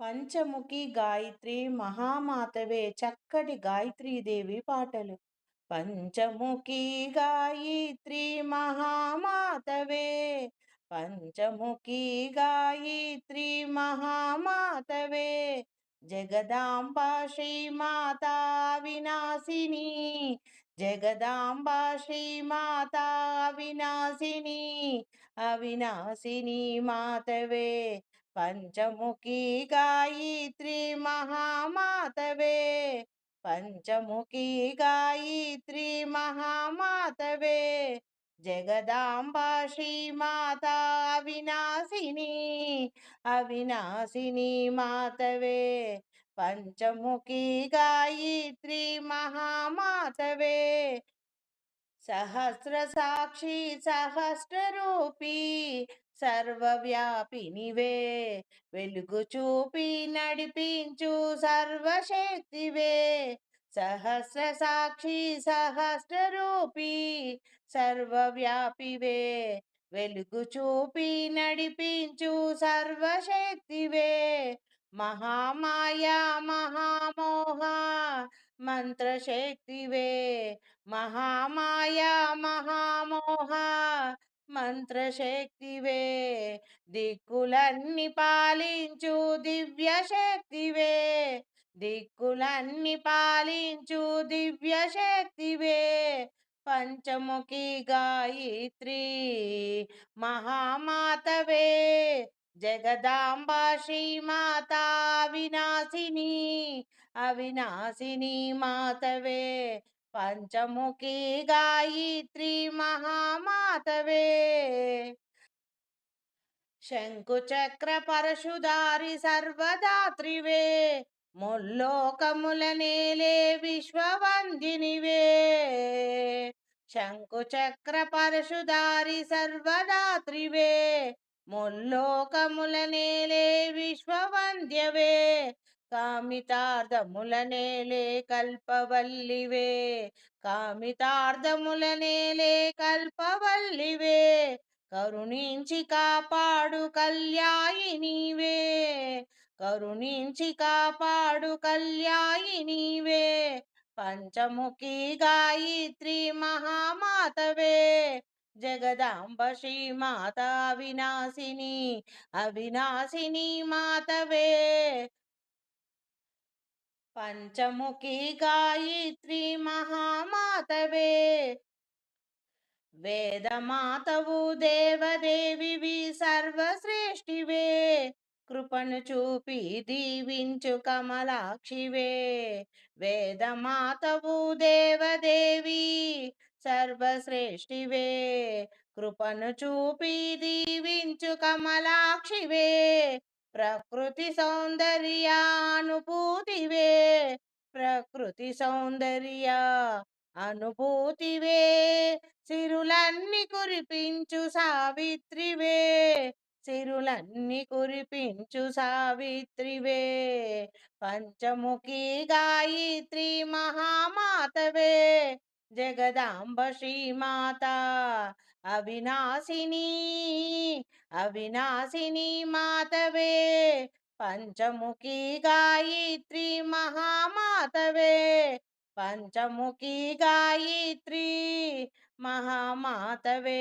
పంచముఖి గాయత్రి మహామాతవే చక్కటి గాయత్రీదేవి పాటలు. పంచముఖి గాయత్రి మహామాతవే పంచముఖి గాయత్రి మహామాతవే జగదాంబ శ్రీమాత వినాశిని జగదాంబ శ్రీమాత వినాశిని అవినాశిని మాతవే పంచముఖి గాయత్రి మహామాతవే పంచముఖి గాయత్రి మహామాతవే జగదాంబ శ్రీమాత అవినాశిని అవినాశిని మాతవే పంచముఖి గాయత్రి మహామాతవే సహస్ర సాక్షి సహస్ర రూపీ సర్వవ్యాపినివే వెలుగు చూపి నడిపించు సర్వశక్తివే. సహస్ర సాక్షి సహస్ర రూపీ సర్వవ్యాపివే. వెలుగు చూపి నడిపించు సర్వశక్తివే. మహామాయా మహామోహ మంత్రశక్తివే. మహామాయా మహామోహ మంత్రశక్తివే. దిక్కులన్నీ పాలించు దివ్య శక్తివే దిక్కులన్నీ పాలించు దివ్య శక్తివే పంచముఖి గాయత్రి మహామాతవే. జగదాంబ శ్రీమాత అవినాశిని అవినాశిని మాతవే. పంచముఖి గాయత్రి మహామాతవే. శంకుచక్ర పరశుదారి సర్వదాత్రివే ముల్లోకముల నేలే విశ్వవందినివే శంకుచక్ర పరశుదారి సర్వదాత్రివే ముల్లోకముల నేలే విశ్వవంద్యవే. కామితార్థములనేలే కల్పవల్లివే. కామితార్థములనేలే కల్పవల్లివే. కరుణించి కాపాడు కళ్యాయినివే కరుణించి కాపాడు కళ్యాయినివే పంచముఖి గాయత్రి మహామాతవే. జగదాంబ శ్రీ మాత అవినాశిని అవినాశిని మాతవే. పంచముఖి గాయత్రి మహామాతవే. వేదమాతవు దేవదేవివి సర్వశ్రేష్ఠివే. కృపను చూపి దీవించు కమలాక్షివే. వేదమాతవు దేవదేవి సర్వశ్రేష్ఠివే. కృపను చూపి దీవించు కమలాక్షివే. ప్రకృతి సౌందర్యానుభూతివే ప్రకృతి సౌందర్య అనుభూతివే సిరులన్నీ కురిపించు సావిత్రివే సిరులన్నీ కురిపించు సావిత్రివే పంచముఖి గాయత్రి మహామాతవే జగదాంబ శ్రీమాత. అవినాశిని అవినాశిని మాతవే. పంచముఖి గాయత్రి మహామాతవే. పంచముఖి గాయత్రి మహామాతవే.